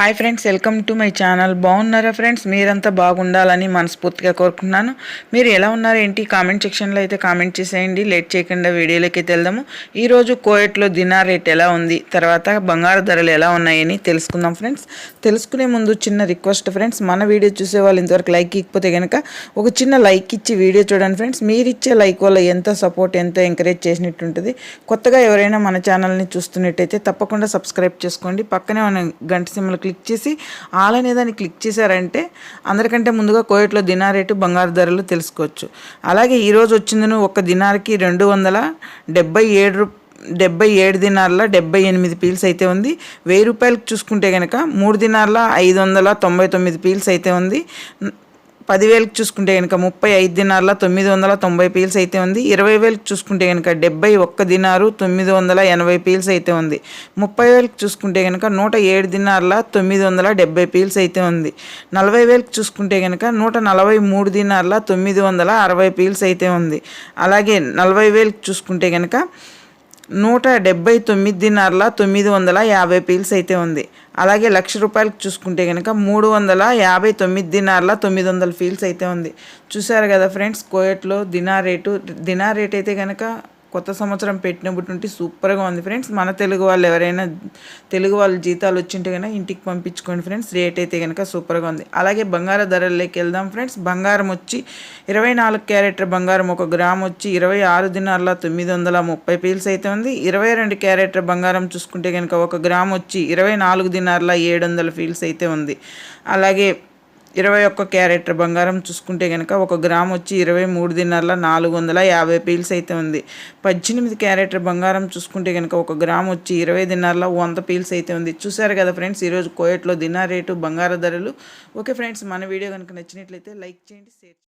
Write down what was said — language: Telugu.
Hi friends welcome to my channel బాగున్నారా ఫ్రెండ్స్ మీరంతా బాగుండాలని మనస్ఫూర్తిగా కోరుకుంటున్నాను. మీరు ఎలా ఉన్నారు ఏంటి? కామెంట్ సెక్షన్లో అయితే కామెంట్ చేసేయండి. లేట్ చేయకుండా వీడియోలోకి వెళ్దాము. ఈరోజు కోయట్లో దినార్ రేట్ ఎలా ఉంది? తర్వాత బంగారు ధరలు ఎలా ఉన్నాయని తెలుసుకుందాం ఫ్రెండ్స్ తెలుసుకునే ముందు చిన్న రిక్వెస్ట్ ఫ్రెండ్స్ మన వీడియో చూసే వాళ్ళు ఇంతవరకు లైక్ ఇకపోతే కనుక ఒక చిన్న లైక్ ఇచ్చి వీడియో చూడండి ఫ్రెండ్స్ మీరు ఇచ్చే లైక్ వల్ల ఎంత సపోర్ట్ ఎంత ఎంకరేజ్ చేసినట్టుంటుంది. కొత్తగా ఎవరైనా మన ఛానల్ని చూస్తున్నట్టయితే తప్పకుండా సబ్స్క్రైబ్ చేసుకోండి. పక్కనే మన గంట సింహలు క్లిక్ చేసి ఆల్ అనే దాన్ని క్లిక్ చేశారంటే అందరికంటే ముందుగా కోయట్లో దినార్ రేటు బంగారు ధరలు తెలుసుకోవచ్చు. అలాగే ఈరోజు వచ్చిందను ఒక దినార్కి రెండు వందల డెబ్బై ఏడు రూ డెబ్బై ఏడు దినార్ల డెబ్బై ఎనిమిది పీల్స్ అయితే ఉంది. వెయ్యి రూపాయలకు చూసుకుంటే కనుక మూడు దినార్ల ఐదు వందల తొంభై తొమ్మిది పీల్స్ అయితే ఉంది. పదివేలకు చూసుకుంటే కనుక ముప్పై ఐదు దినార్ల తొమ్మిది వందల తొంభై పీల్స్ అయితే ఉంది. ఇరవై వేలకు చూసుకుంటే కనుక డెబ్బై ఒక్క దినారు తొమ్మిది వందల ఎనభై పీల్స్ అయితే ఉంది. ముప్పై వేలకు చూసుకుంటే కనుక నూట ఏడు దినార్ల తొమ్మిది వందల డెబ్బై పీల్స్ అయితే ఉంది. నలభై వేలకు చూసుకుంటే కనుక నూట నలభై మూడు దినార్ల తొమ్మిది వందల అరవై పీల్స్ అయితే ఉంది. అలాగే నలభై వేలకు చూసుకుంటే కనుక నూట డెబ్బై తొమ్మిదిన్నరల తొమ్మిది వందల యాభై పీల్స్ అయితే ఉంది. అలాగే లక్ష రూపాయలకు చూసుకుంటే కనుక మూడు వందల యాభై తొమ్మిది దినార్ల తొమ్మిది వందల ఫీల్స్ అయితే ఉంది. చూసారు కదా ఫ్రెండ్స్ కోయట్లో దినా రేటు దినా రేట్ అయితే కనుక కొత్త సంవత్సరం పెట్టినప్పటి నుండి సూపర్గా ఉంది ఫ్రెండ్స్. మన తెలుగు వాళ్ళు ఎవరైనా తెలుగు వాళ్ళ జీతాలు వచ్చింటే కనుక ఇంటికి పంపించుకోండి ఫ్రెండ్స్. రేట్ అయితే కనుక సూపర్గా ఉంది. అలాగే బంగారు ధరల్లోకి వెళ్దాం ఫ్రెండ్స్. బంగారం వచ్చి ఇరవై నాలుగు క్యారెట్ బంగారం ఒక గ్రామ్ వచ్చి ఇరవై ఆరు దినాల తొమ్మిది వందల ముప్పై పీల్స్ అయితే ఉంది. ఇరవై రెండు క్యారెట్ బంగారం చూసుకుంటే కనుక ఒక గ్రామ్ వచ్చి ఇరవై నాలుగు దినార్ల ఏడు వందల ఫీల్స్ అయితే ఉంది. అలాగే ఇరవై ఒక్క క్యారెట్ బంగారం చూసుకుంటే కనుక ఒక గ్రామ్ వచ్చి ఇరవై మూడు దిన్నర్ల నాలుగు వందల యాభై పీల్స్ అయితే ఉంది. పద్దెనిమిది క్యారెట్ బంగారం చూసుకుంటే కనుక ఒక గ్రామ్ వచ్చి ఇరవై దిన్నర్ల వంద పీల్స్ అయితే ఉంది. చూసారు కదా ఫ్రెండ్స్ ఈరోజు కోయట్లో దినార్ రేటు బంగారు ధరలు. ఓకే ఫ్రెండ్స్ మన వీడియో కనుక నచ్చినట్లయితే లైక్ చేయండి షేర్